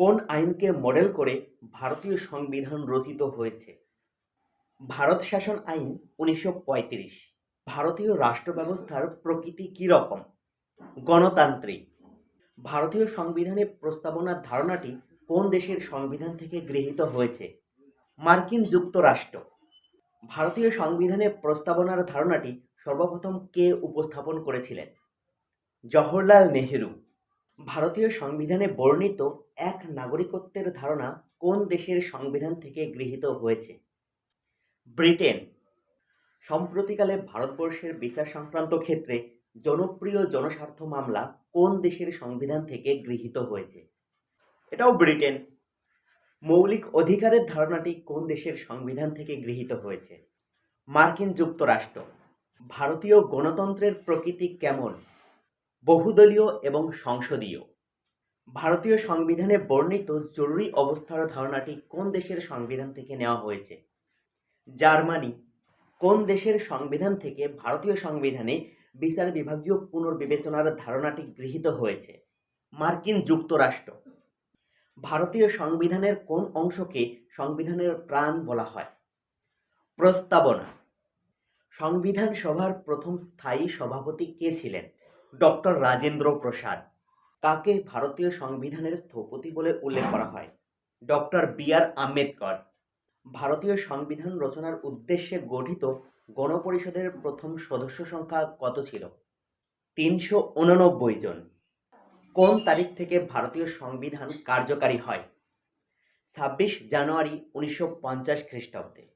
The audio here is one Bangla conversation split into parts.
কোন আইনকে মডেল করে ভারতীয় সংবিধান রচিত হয়েছে? ভারত শাসন আইন উনিশশো পঁয়ত্রিশ। ভারতীয় রাষ্ট্র ব্যবস্থার প্রকৃতি কী রকম? গণতান্ত্রিক। ভারতীয় সংবিধানে প্রস্তাবনার ধারণাটি কোন দেশের সংবিধান থেকে গৃহীত হয়েছে? মার্কিন যুক্তরাষ্ট্র। ভারতীয় সংবিধানে প্রস্তাবনার ধারণাটি সর্বপ্রথম কে উপস্থাপন করেছিলেন? জওহরলাল নেহেরু। ভারতীয় সংবিধানে বর্ণিত এক নাগরিকত্বের ধারণা কোন দেশের সংবিধান থেকে গৃহীত হয়েছে? ব্রিটেন। সম্প্রতিকালে ভারতবর্ষের বিচার সংক্রান্ত ক্ষেত্রে জনপ্রিয় জনস্বার্থ মামলা কোন দেশের সংবিধান থেকে গৃহীত হয়েছে? এটাও ব্রিটেন। মৌলিক অধিকারের ধারণাটি কোন দেশের সংবিধান থেকে গৃহীত হয়েছে? মার্কিন যুক্তরাষ্ট্র। ভারতীয় গণতন্ত্রের প্রকৃতি কেমন? বহুদলীয় এবং সংসদীয়। ভারতীয় সংবিধানে বর্ণিত জরুরি অবস্থার ধারণাটি কোন দেশের সংবিধান থেকে নেওয়া হয়েছে? জার্মানি, কোন দেশের সংবিধান থেকে ভারতীয় সংবিধানে বিচার বিভাগীয় পুনর্বিবেচনার ধারণাটি গৃহীত হয়েছে? মার্কিন যুক্তরাষ্ট্র, ভারতীয় সংবিধানের কোন অংশকে সংবিধানের প্রাণ বলা হয়? প্রস্তাবনা, সংবিধান সভার প্রথম স্থায়ী সভাপতি কে ছিলেন? ডক্টর রাজেন্দ্র প্রসাদ। কাকে ভারতীয় সংবিধানের স্থপতি বলে উল্লেখ করা হয়। Doctor B R Ambedkar. ভারতীয় সংবিধান রচনার উদ্দেশ্যে গঠিত গণপরিষদের প্রথম সদস্য সংখ্যা কত ছিল? তিনশো উননব্বই জন। কোন তারিখ থেকে ভারতীয় সংবিধান কার্যকারী হয়? ছাব্বিশ জানুয়ারি উনিশশো পঞ্চাশ খ্রিস্টাব্দে।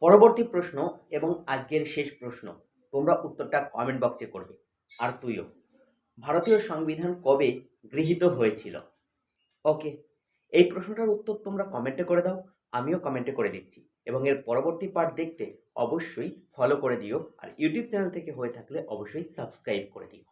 পরবর্তী প্রশ্ন এবং আজকের শেষ প্রশ্ন। তোমরা উত্তরটা কমেন্ট বক্সে করবে। আর তুইও। ভারতীয় সংবিধান কবে গৃহীত হয়েছিল? ওকে, এই প্রশ্নটার উত্তর তোমরা কমেন্টে করে দাও, আমিও কমেন্টে করে দিচ্ছি এবং এর পরবর্তী পার্ট দেখতে অবশ্যই ফলো করে দিও, আর ইউটিউব চ্যানেল থেকে হয়ে থাকলে অবশ্যই সাবস্ক্রাইব করে দিও।